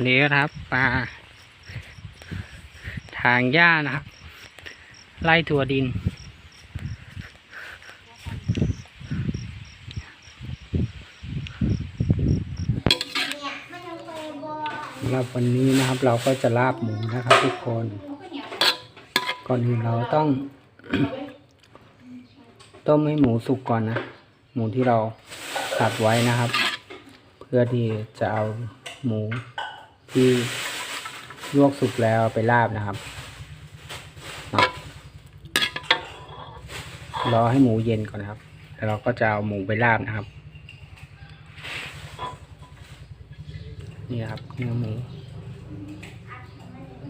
วันนี้นะครับปลาทางหญ้านะครับ ไล่ถั่วดิน สำหรับวันนี้นะครับเราก็จะลาบหมูนะครับทุกคน ก่อนอื่นเราต้อง ต้มให้หมูสุกก่อนนะ หมูที่เราตัดไว้นะครับ เพื่อที่จะเอาหมู ที่ลวกสุกแล้วไปลาบนะครับ รอให้หมูเย็นก่อนนะครับ แล้วเราก็จะเอาหมูไปลาบนะครับ นี่ครับเนื้อหมู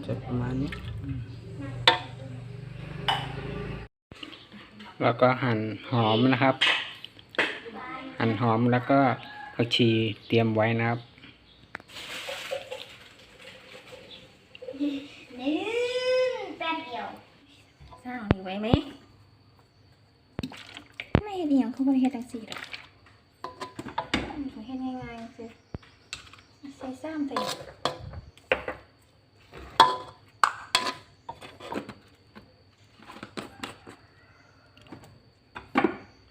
จะประมาณนี้ แล้วก็หั่นหอมนะครับ หั่นหอมแล้วก็ผักชีเตรียมไว้นะครับ นึ่งแป๊บเดียวสร้างนี่ไว้ไหมไม่เฮ็ดอหยังเขาบริเฮ็ดจังสี่หรอกเขาเฮ็ดง่ายๆคือใส่ซ้ำใส่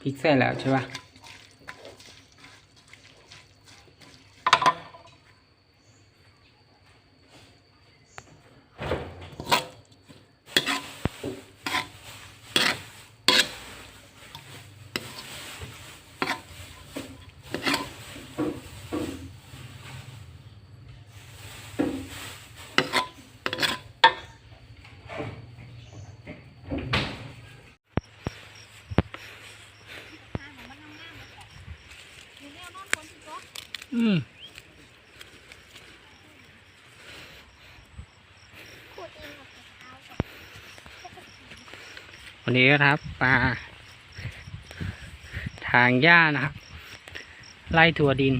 พริกใส่แล้วใช่ปะ อืมวันนี้นะครับมาทางหญ้านะครับ ไล่ถั่วดิน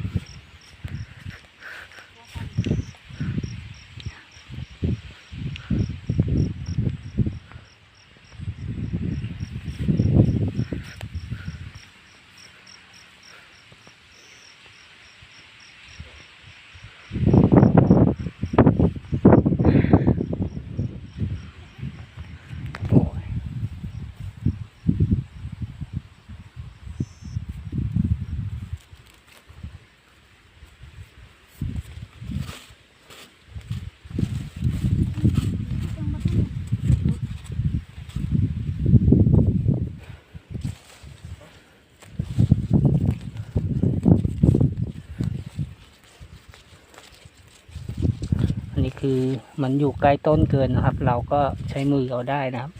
คือมันอยู่ใกล้ต้นเกินนะครับ เราก็ใช้มือเอาได้นะครับ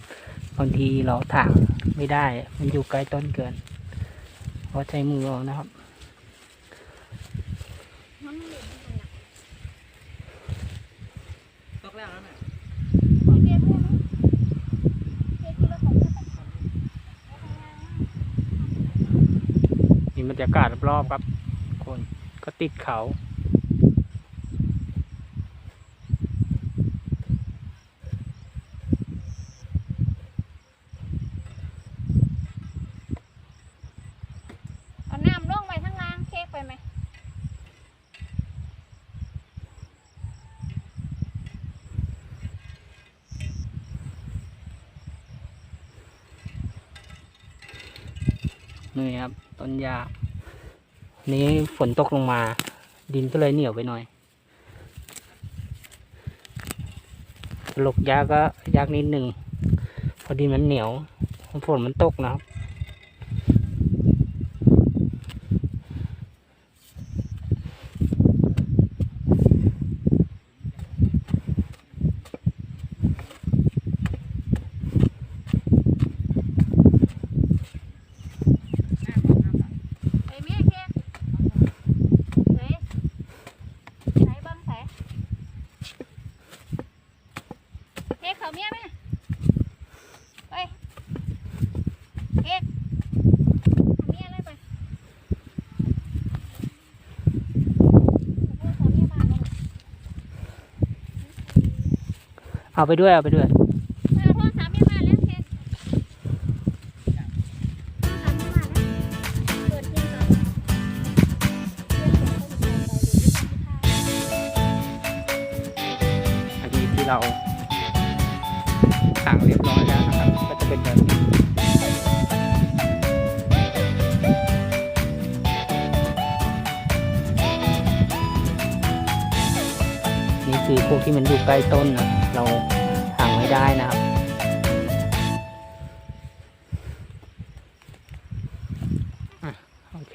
บางทีเราถางไม่ได้ มันอยู่ใกล้ต้นเกินก็ใช้มือเอานะครับตกแล้วนะเรียกเพื่อนมั้งเรียกที่รถของเพื่อนปะนี่บรรยากาศรอบๆครับ คนก็ติดเขา เอาน้ำลงไปข้างล่างเค้กไปไหม นี่ครับ ต้นหญ้านี้ฝนตกลงมา ดินก็เลยเหนียวไปหน่อยหลกยากก็ยากนิดหนึ่งเพอดินมันเหนียวฝนมันตกนะครับ ไอ้เมียเค้กไหนไหนบ้างไหนเค้กเขาเมียไหมไปเค้กเอาเมียเลยไปเอาเขาเมียมาแล้ว เอาไปด้วยเอาไปด้วยเอาโทรศัพท์เมียมาแล้วเค้กโทรศัพท์เมียมาแล้วเปิดเพลงก่อนเรียกเสียงเขาจะไปเลยเราขังเรียบร้อยแล้วนะครับ ก็จะเป็นแบบนี้ คือพวกที่มันอยู่ใกล้ต้นนะเราห่างไม่ได้นะครับโอเค